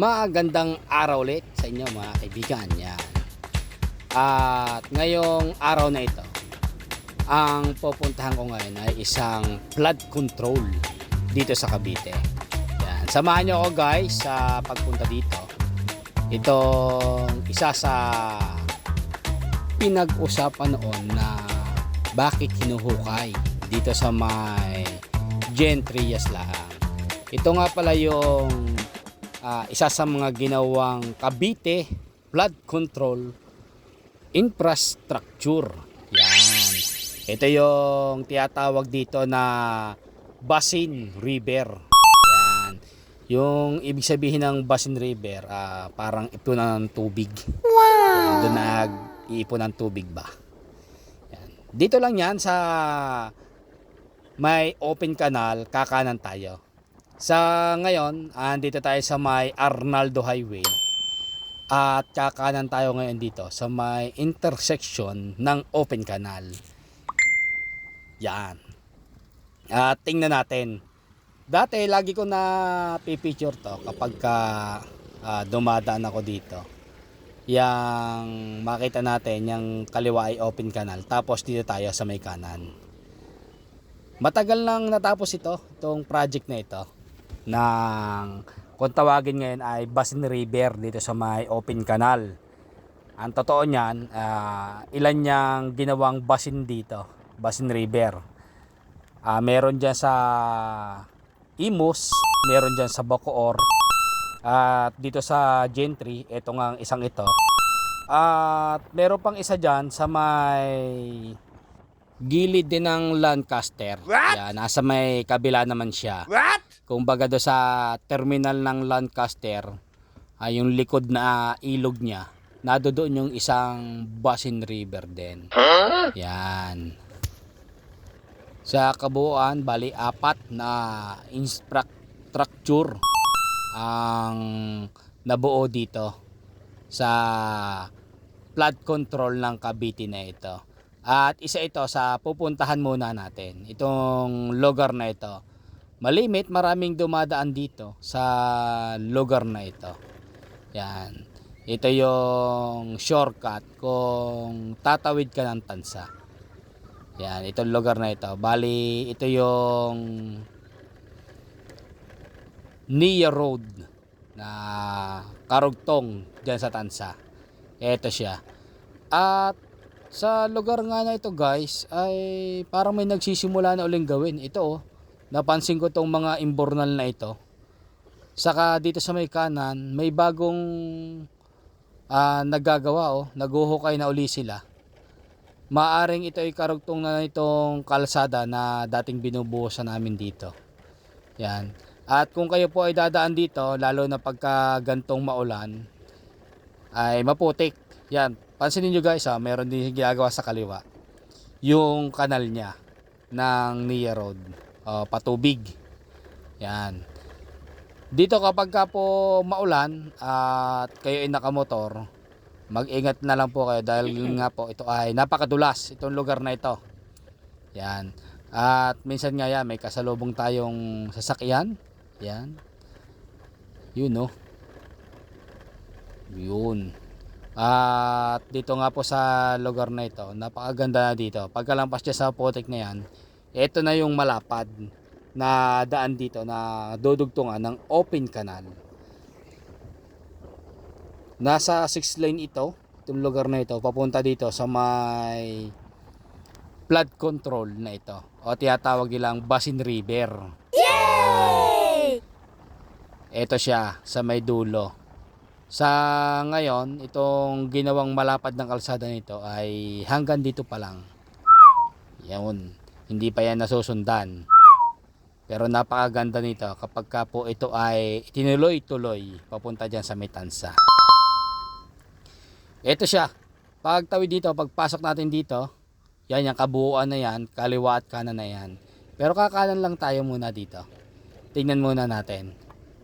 Magandang araw ulit sa inyo mga kaibigan. Yan. At ngayong araw na ito, ang pupuntahan ko ngayon ay isang flood control dito sa Cavite. Yan. Samahan nyo ako guys sa pagpunta dito. Itong isa sa pinag-usapan noon na bakit hinuhukay dito sa may Gentry Yaslaang. Ito nga pala yung ah, isa sa mga ginawang Cavite flood control infrastructure. Yan. Ito yung tiyatawag dito na Basin River. Yan. Yung ibig sabihin ng Basin River, ah, parang ipunan ng tubig. Wow! Doon nag-iipon ng tubig ba? Yan. Dito lang yan sa may open canal, kakanan tayo. Sa ngayon, andito tayo sa may Arnaldo Highway. At kakanan tayo ngayon dito sa may intersection ng open canal. Yan. At tingnan natin. Dati, lagi ko na pipicture to kapag ka ah, dumadaan ako dito. Yang makita natin, yung kaliwa ay open canal. Tapos dito tayo sa may kanan. Matagal nang natapos ito, itong project na ito. Nang kung tawagin ngayon ay Basin River dito sa may open canal. Ang totoo niyan, ah, ilan niyang ginawang basin dito, Basin River. Ah, meron diyan sa Imus, meron diyan sa Bacoor, at dito sa Gentry, ito nga ang isang ito. At meron pang isa diyan sa may gilid din ng Lancaster. Yan, nasa may kabila naman siya. What? Kung baga do sa terminal ng Lancaster, ay yung likod na ilog niya, nado doon yung isang Basin River din. Yan. Sa kabuuan, bali apat na infrastructure ang nabuo dito sa flood control ng Cavite na ito. At isa ito sa pupuntahan muna natin. Itong lugar na ito. Malimit, maraming dumadaan dito sa lugar na ito. Yan. Ito yung shortcut kung tatawid ka ng tansa. Yan, itong lugar na ito. Bali, ito yung Nia Road na karugtong dyan sa Tansa. Ito siya. At sa lugar nga na ito guys ay parang may nagsisimula na uling gawin. Ito oh, napansin ko tong mga imbornal na ito. Saka dito sa may kanan, may bagong ah, nagagawa oh, naguhukay na uli sila. Maaring ito ay karugtong na itong kalsada na dating binubuhusan namin dito. Yan. At kung kayo po ay dadaan dito, lalo na pagka gantong maulan, ay maputik. Yan. Pansinin nyo guys ha, meron din ginagawa sa kaliwa. Yung kanal niya ng Nia Road. O, patubig. Yan. Dito kapag ka po maulan at kayo ay nakamotor, mag-ingat na lang po kayo dahil nga po ito ay napakadulas itong lugar na ito. Yan. At minsan nga yan, may kasalubong tayong sasakyan. Yan. Yun no. Yun. At dito nga po sa lugar na ito, napakaganda na dito. Pagkalampas niya sa potek na yan, ito na yung malapad na daan dito na dudugtungan ng open canal. Nasa 6 lane ito, itong lugar na ito, papunta dito sa may flood control na ito. O tiyatawag nilang Basin River. Ito siya sa may dulo. Sa ngayon, itong ginawang malapad ng kalsada nito ay hanggang dito pa lang. Yun. Hindi pa yan nasusundan. Pero napakaganda nito kapag ka po ito ay tinuloy-tuloy papunta dyan sa Metansa. Ito siya. Pagtawid dito, pagpasok natin dito, yan yung kabuuan na yan, kaliwa at kanan na yan. Pero kakanan lang tayo muna dito. Tingnan muna natin.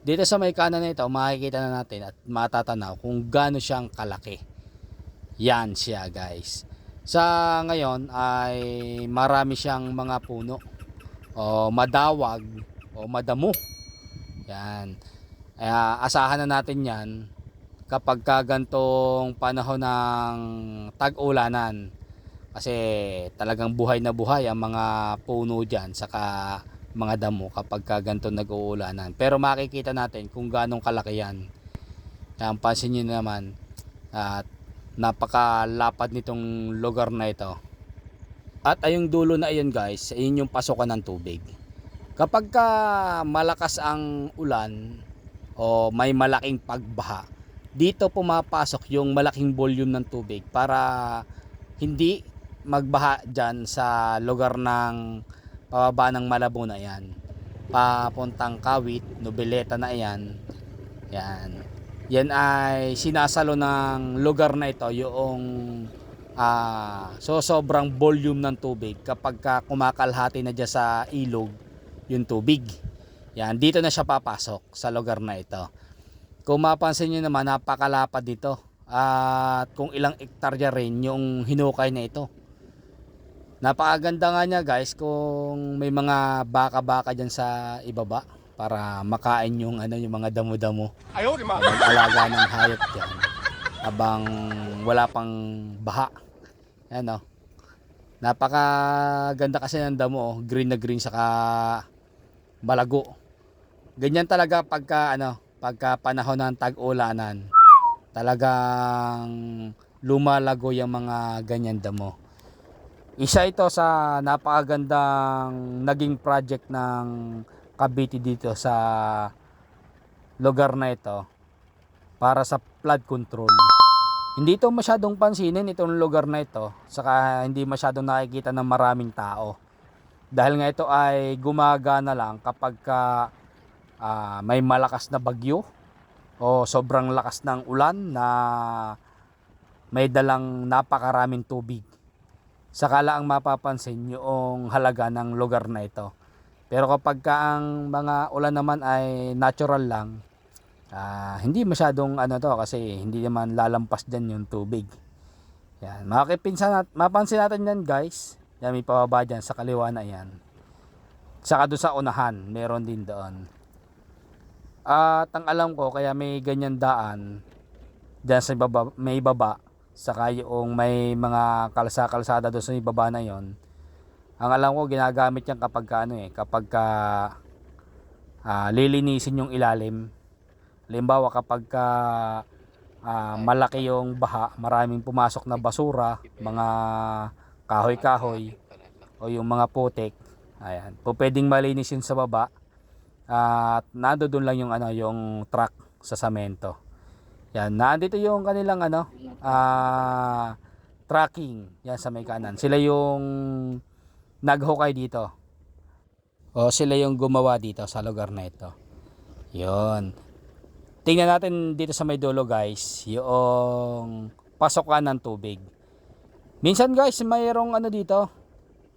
Dito sa may kanan na ito, makikita na natin at matatanaw kung gaano siyang kalaki. Yan siya guys. Sa ngayon ay marami siyang mga puno o madawag o madamo. Yan. Kaya asahan na natin yan kapag ka gantong panahon ng tag-ulanan. Kasi talagang buhay na buhay ang mga puno dyan saka mga damo kapag ka ganito nag-uulanan. Pero makikita natin kung ganong kalaki yan. Kaya pansin nyo naman at napakalapad nitong lugar na ito. At ayong dulo na iyon guys, ayun yung pasokan ng tubig. Kapag ka malakas ang ulan o may malaking pagbaha, dito pumapasok yung malaking volume ng tubig para hindi magbaha dyan sa lugar ng pababa ng Malabo na yan. Papuntang Kawit, Nobileta na yan. Yan. Yan ay sinasalo ng lugar na ito yung ah so sobrang volume ng tubig kapag ka kumakalhati na dyan sa ilog yung tubig. Yan, dito na siya papasok sa lugar na ito. Kung mapansin nyo naman, napakalapad dito. At kung ilang ektarya rin yung hinukay na ito. Napakaganda nga niya guys kung may mga baka-baka dyan sa ibaba para makain yung ano yung mga damo-damo. Ayaw, alaga ng hayop dyan. Habang wala pang baha. Yan o. Napakaganda kasi ng damo. oh. Green na green saka malago. Ganyan talaga pagka ano, pagka panahon ng tag-ulanan. Talagang lumalago yung mga ganyan damo. Isa ito sa napakagandang naging project ng Cavite dito sa lugar na ito para sa flood control. Hindi ito masyadong pansinin itong lugar na ito saka hindi masyadong nakikita ng maraming tao. Dahil nga ito ay gumagana lang kapag ka, ah, may malakas na bagyo o sobrang lakas ng ulan na may dalang napakaraming tubig. Saka lang ang mapapansin yung halaga ng lugar na ito. Pero kapag ka ang mga ulan naman ay natural lang, ah, hindi masyadong ano to kasi hindi naman lalampas dyan yung tubig. Yan, makikipinsan nat mapansin natin yan guys. Yan may pababa dyan sa kaliwa na yan. Saka doon sa unahan, meron din doon. At ang alam ko, kaya may ganyan daan, dyan sa baba, may baba, saka yung may mga kalsa-kalsada doon sa may baba na yon. Ang alam ko, ginagamit yan kapag ka, ano eh, kapag ka, ah, lilinisin yung ilalim. Halimbawa kapag ka, ah, malaki yung baha, maraming pumasok na basura, mga kahoy-kahoy, o yung mga putik, ayan, po pwedeng malinis yun sa baba, at nando doon lang yung ano yung truck sa samento. Yan, nandito yung kanilang ano ah tracking yan sa may kanan. Sila yung naghukay dito. O sila yung gumawa dito sa lugar na ito. Yon. Tingnan natin dito sa may dulo guys, yung pasokan ng tubig. Minsan guys, mayroong ano dito,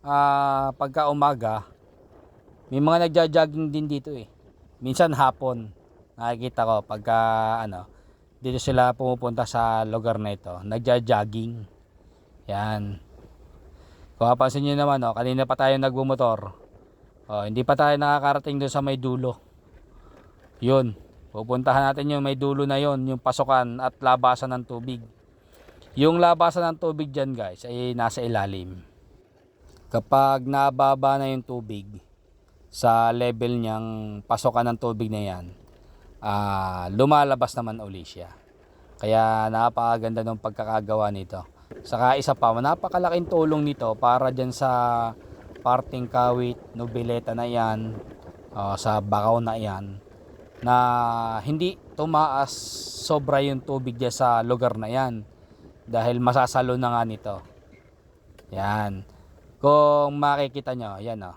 ah pagka umaga, may mga nagja-jogging din dito eh. Minsan hapon. Nakikita ko pagka ano, dito sila pumupunta sa lugar na ito. Nagja-jogging. Yan. Kung mapansin nyo naman, oh, kanina pa tayo nagbumotor. Oh, hindi pa tayo nakakarating doon sa may dulo. Yun. Pupuntahan natin yung may dulo na yon, yung pasukan at labasan ng tubig. Yung labasan ng tubig dyan guys ay nasa ilalim. Kapag nababa na yung tubig, sa level niyang pasokan ng tubig na yan, ah, lumalabas naman uli siya. Kaya napakaganda ng pagkakagawa nito. Saka isa pa, napakalaking tulong nito para dyan sa parting kawit, nobileta na yan, ah, sa bakaw na yan, na hindi tumaas sobra yung tubig dyan sa lugar na yan. Dahil masasalo na nga nito. Yan. Kung makikita nyo, yan o.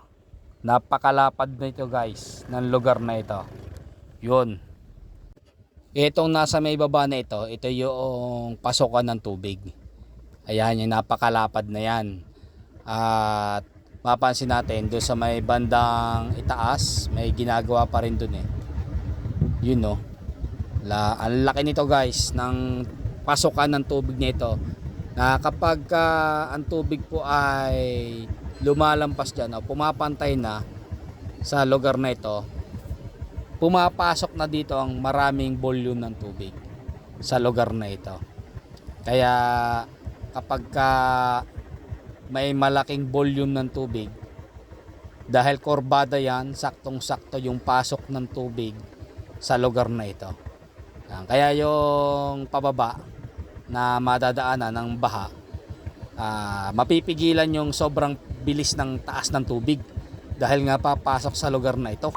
Napakalapad na ito guys ng lugar na ito. Yun. Itong nasa may baba na ito, ito yung pasokan ng tubig. Ayan, yung napakalapad na yan. At mapansin natin doon sa may bandang itaas, may ginagawa pa rin doon eh. Yun no. La, ang laki nito guys ng pasokan ng tubig nito na kapag ah, ang tubig po ay lumalampas dyan o pumapantay na sa lugar na ito pumapasok na dito ang maraming volume ng tubig sa lugar na ito. Kaya kapag ka may malaking volume ng tubig, dahil korbada yan, saktong-sakto yung pasok ng tubig sa lugar na ito. Yan. Kaya yung pababa na madadaanan ng baha, ah, mapipigilan yung sobrang bilis ng taas ng tubig dahil nga papasok sa lugar na ito.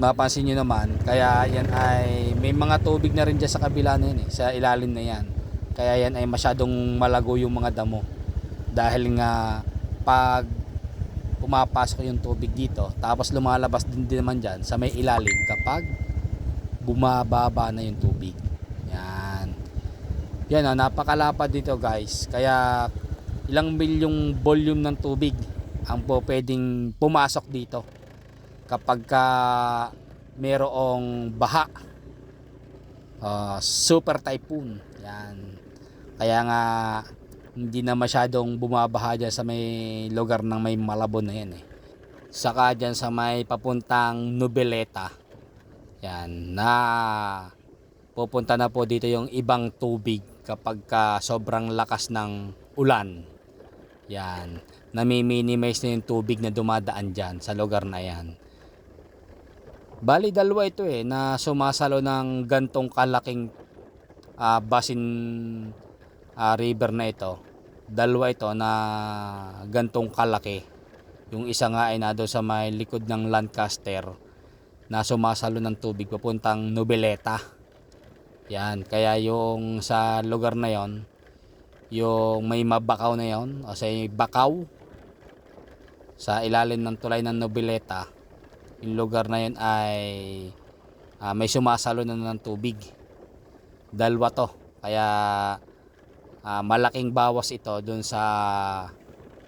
Mapansin nyo naman, kaya yan ay may mga tubig na rin dyan sa kabila na yan eh, sa ilalim na yan. Kaya yan ay masyadong malago yung mga damo. Dahil nga pag pumapasok yung tubig dito, tapos lumalabas din, din naman dyan sa may ilalim kapag bumababa na yung tubig. Yan. Yan o, napakalapad dito guys. Kaya ilang milyong volume ng tubig ang po pwedeng pumasok dito kapag ka merong baha Ah, super typhoon yan kaya nga hindi na masyadong bumabaha dyan sa may lugar ng may malabon na yan eh. Saka dyan sa may papuntang Nubeleta yan na pupunta na po dito yung ibang tubig kapag ka sobrang lakas ng ulan. Yan nami-minimize na yung tubig na dumadaan dyan sa lugar na yan. Bali dalawa ito eh na sumasalo ng gantong kalaking ah, basin ah, river na ito. Dalawa ito na gantong kalaki. Yung isa nga ay nado sa may likod ng Lancaster na sumasalo ng tubig papuntang Nobeleta. Yan, kaya yung sa lugar na yon, yung may mabakaw na yon, o sa bakaw sa ilalim ng tulay ng Nobeleta, yung lugar na yun ay ah, may sumasalo na ng tubig dalawa to kaya ah, malaking bawas ito dun sa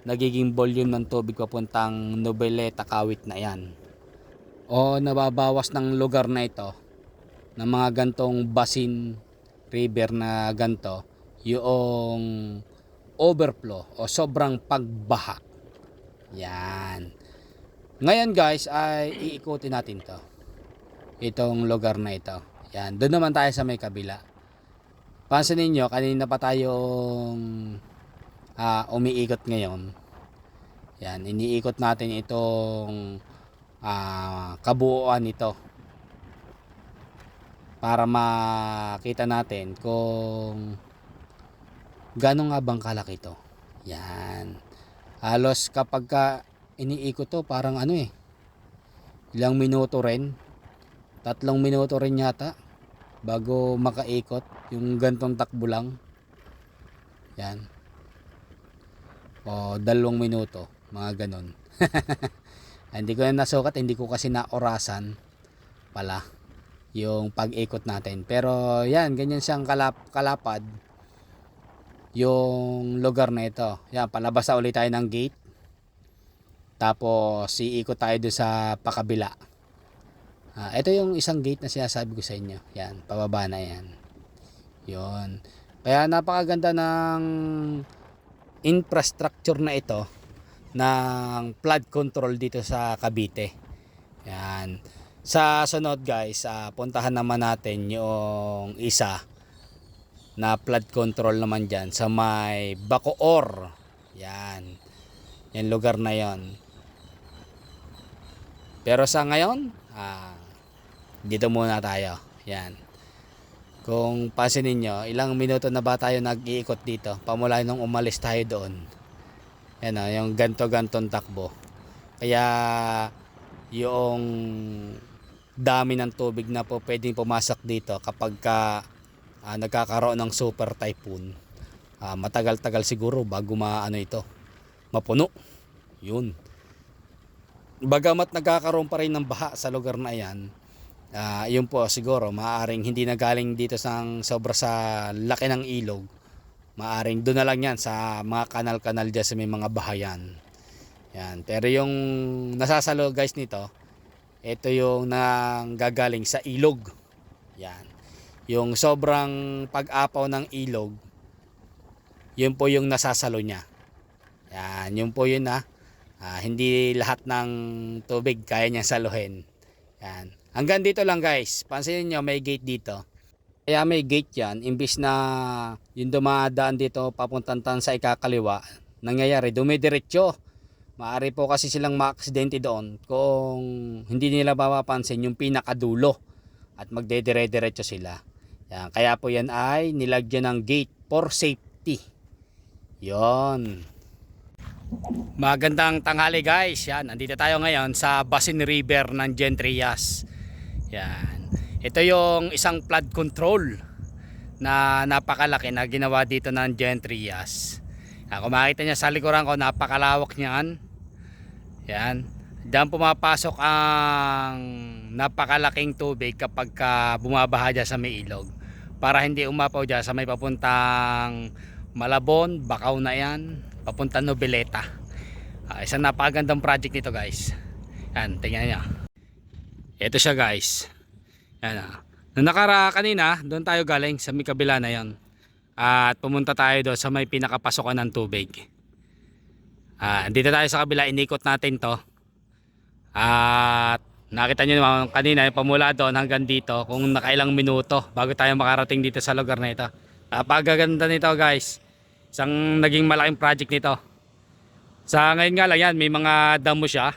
nagiging volume ng tubig papuntang Nobeleta Kawit na yan o nababawas ng lugar na ito ng mga gantong basin river na ganto yung overflow o sobrang pagbaha yan ngayon guys ay iikutin natin to. Itong lugar na ito. Yan, doon naman tayo sa may kabila. Pansin ninyo, kanina pa tayong ah, umiikot ngayon. Yan, iniikot natin itong ah, kabuuan nito. Para makita natin kung gano'n nga bang kalaki ito. Yan. Halos kapag ka iniikot to parang ano eh ilang minuto rin tatlong minuto rin yata bago makaikot yung gantong takbo lang. Yan. O dalawang minuto. Mga ganon hindi ko na nasukat hindi ko kasi na orasan pala yung pag-ikot natin. Pero yan ganyan siyang kalap kalapad yung lugar na ito. Yan palabas na ulit tayo ng gate. Tapos iikot tayo doon sa pakabila. Ah, ito yung isang gate na sinasabi ko sa inyo. Yan, pababa na yan. Yon. Kaya napakaganda ng infrastructure na ito ng flood control dito sa Cavite. Yan. Sa sunod guys, ah, puntahan naman natin yung isa na flood control naman dyan sa may Bacoor. Yan. Yan lugar na yon. Pero sa ngayon, ah, dito muna tayo. Yan. Kung pansin ninyo, ilang minuto na ba tayo nag-iikot dito? Pamula nung umalis tayo doon. Yan o, yung ganto-gantong takbo. Kaya yung dami ng tubig na po pwedeng pumasok dito kapag ka ah, nagkakaroon ng super typhoon. Ah, matagal-tagal siguro bago maano ito, mapuno. Yun bagamat nagkakaroon pa rin ng baha sa lugar na yan, uh, yun po siguro, maaring hindi na galing dito sa sobra sa laki ng ilog. Maaring doon na lang yan sa mga kanal-kanal dyan sa may mga bahayan. Yan. Pero yung nasasalo guys nito, ito yung nanggagaling sa ilog. Yan. Yung sobrang pag-apaw ng ilog, yun po yung nasasalo niya. Yan. Yun po yun na. Ah, hindi lahat ng tubig kaya niyang saluhin. Yan. Hanggang dito lang guys. Pansinin nyo may gate dito. Kaya may gate yan. Imbis na yung dumadaan dito papuntang tan sa ikakaliwa. Nangyayari dumidiretso. Maari po kasi silang maaksidente doon kung hindi nila mapapansin yung pinakadulo at magdedire-diretso sila. Yan. Kaya po yan ay nilagyan ng gate for safety. Yon. Magandang tanghali guys. Yan, andito tayo ngayon sa Basin River ng Gentrias. Yan. Ito yung isang flood control na napakalaki na ginawa dito ng Gentrias. Yan, kung makita niya sa likuran ko, napakalawak niyan. Yan. Diyan pumapasok ang napakalaking tubig kapag ka bumabaha dyan sa may ilog. Para hindi umapaw dyan sa may papuntang Malabon, Bakaw na yan, papuntang Noveleta. Ah, isang napakagandang project nito guys. Yan, tingnan niyo. Ito siya guys. Yan ah. Nung nakara kanina, doon tayo galing sa may kabila na yan. At pumunta tayo doon sa may pinakapasokan ng tubig. Ah, dito tayo sa kabila, inikot natin to. At nakita nyo naman kanina, pamula doon hanggang dito, kung nakailang minuto bago tayo makarating dito sa lugar na ito. Napakaganda nito guys. Isang naging malaking project nito. Sa ngayon nga lang yan, may mga damo siya.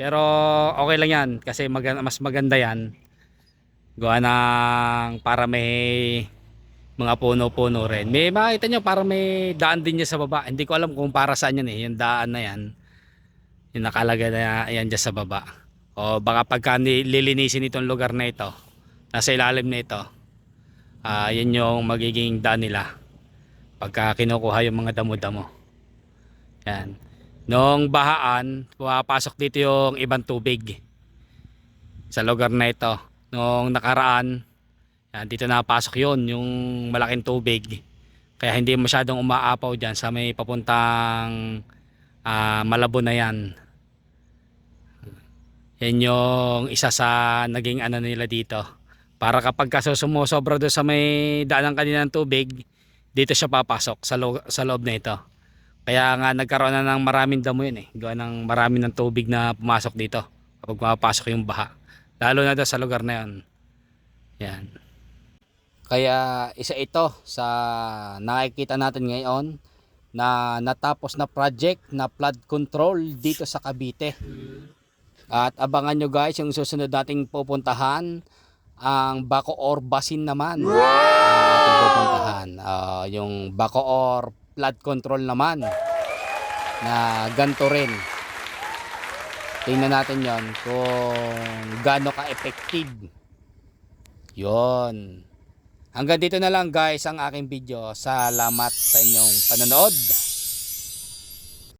Pero okay lang yan kasi mag- mas maganda yan. Gawa ng para may mga puno-puno rin. May makita nyo para may daan din niya sa baba. Hindi ko alam kung para saan yan eh. Yung daan na yan. Yung nakalagay na yan dyan sa baba. O baka pagka ni- lilinisin itong lugar na ito. Nasa ilalim na ito. Ah, yan yung magiging daan nila. Pagka kinukuha yung mga damo-damo. Yan. Noong bahaan, pumapasok dito yung ibang tubig sa lugar na ito. Noong nakaraan, yan, dito napasok yon yung malaking tubig. Kaya hindi masyadong umaapaw dyan sa may papuntang ah, Malabo na yan. Yan yung isa sa naging ano nila dito. Para kapag kaso sumusobra doon sa may daan ng kaninang tubig, dito siya papasok sa, lo- sa loob na ito. Kaya nga nagkaroon na ng maraming damo yun eh. Gawa ng maraming ng tubig na pumasok dito kapag pumapasok yung baha. Lalo na sa lugar na yun. Yan. Kaya isa ito sa nakikita natin ngayon na natapos na project na flood control dito sa Cavite. At abangan nyo guys yung susunod nating pupuntahan ang Bacoor Basin naman. Ating pupuntahan. Ah, yung Bacoor flood control naman na ganito rin. Tingnan natin yon kung gaano ka-effective. Yon. Hanggang dito na lang guys ang aking video. Salamat sa inyong panonood.